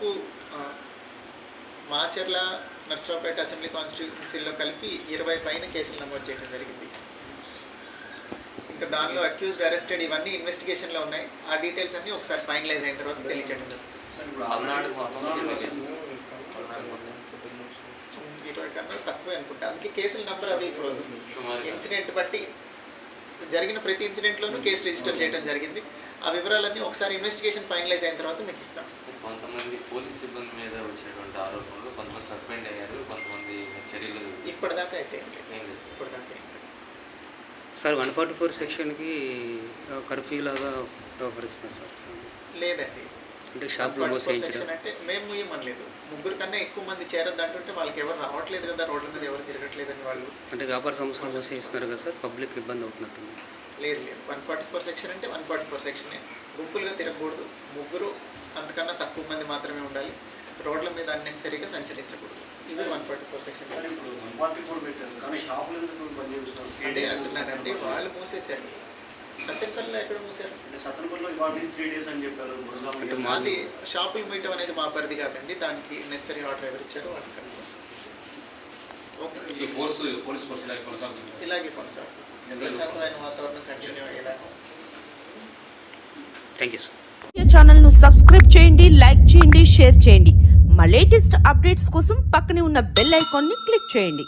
వరకు మాచర్ల నర్సరావుపేట అసెంబ్లీ కాన్స్టిట్యూన్సీలో కలిపి ఇరవై పైన కేసులు నమోదు చేయడం జరిగింది. ఇంకా దానిలో అక్యూజ్డ్ అరెస్టెడ్ ఇవన్నీ ఇన్వెస్టిగేషన్లో ఉన్నాయి. ఆ డీటెయిల్స్ అన్నీ ఒకసారి ఫైనలైజ్ అయిన తర్వాత తెలియచేయడం జరుగుతుంది. ఇరవై కన్నా తక్కువే అనుకుంటా. అందుకే కేసుల నెంబర్ అవి ఇప్పుడు. ఇన్సిడెంట్ బట్టి జరిగిన ప్రతి ఇన్సిడెంట్లోనూ కేసు రిజిస్టర్ చేయడం జరిగింది. ఆ వివరాలన్నీ ఒకసారి ఇన్వెస్టిగేషన్ ఫైనలైజ్ అయిన తర్వాత మీకు ఇస్తాం. కొంతమంది పోలీస్ సిబ్బంది మీద వచ్చినటువంటి ఆరోపణలు కొంతమంది సస్పెండ్ అయ్యారు కొంతమంది చర్యలు ఇప్పటిదాకా అయితే ఇప్పటిదాకా సార్ వన్ ఫార్టీ ఫోర్ సెక్షన్కి కర్ఫ్యూ లాగా వ్యవహరిస్తున్నారు సార్. లేదండి. అంటే షాప్లో సెక్షన్ అంటే మేము ఏమనలేదు. ముగ్గురు కన్నా ఎక్కువ మంది చేరద్దు అంటుంటే వాళ్ళకి ఎవరు రావట్లేదు కదా రోడ్ల మీద ఎవరు తిరగట్లేదని వాళ్ళు. అంటే వ్యాపార సంస్థలు మోసేయిస్తున్నారు కదా సార్ పబ్లిక్ ఇబ్బంది అవుతున్నట్టుంది. లేదు లేదు. వన్ ఫార్టీ ఫోర్ సెక్షన్ అంటే వన్ ఫార్టీ ఫోర్ సెక్షనే. గుంపులుగా తిరగకూడదు. ముగ్గురు అంతకన్నా తక్కువ మంది మాత్రమే ఉండాలి. రోడ్ల మీద అన్నెసరీగా సంచరించకూడదు. ఇవి వన్ ఫార్టీ ఫోర్ సెక్షన్. అంటే అంటున్నారండి వాళ్ళు మూసేశారు. సత్యపల్లిలో ఎక్కడ మూసారు అంటే సత్తనపల్లిలో ఇవాళ త్రీ డేస్ అని చెప్పారు గురజాల అంటే నుంచి. మాది షాపులు మీయటం అనేది మా పరిధి కాదండి దానికి నెసరీ ఆర్డర్ ఎవరు ఇచ్చారో వాళ్ళకి ఓకే ఈ ఫోర్స్ పోలీస్ ఫోర్స్ ఇలాగే కొనసాగుతుంది. ఇలాగే కొనసాగుతుంది. ప్రశాంతమైన వాతావరణం కంటిన్యూ అయ్యేలాగా థ్యాంక్ యూ సార్ ఈ ఛానల్ను సబ్స్క్రైబ్ చేయండి లైక్ చేయండి షేర్ చేయండి. మా లేటెస్ట్ అప్డేట్స్ కోసం పక్కనే ఉన్న బెల్ ఐకాన్ని క్లిక్ చేయండి.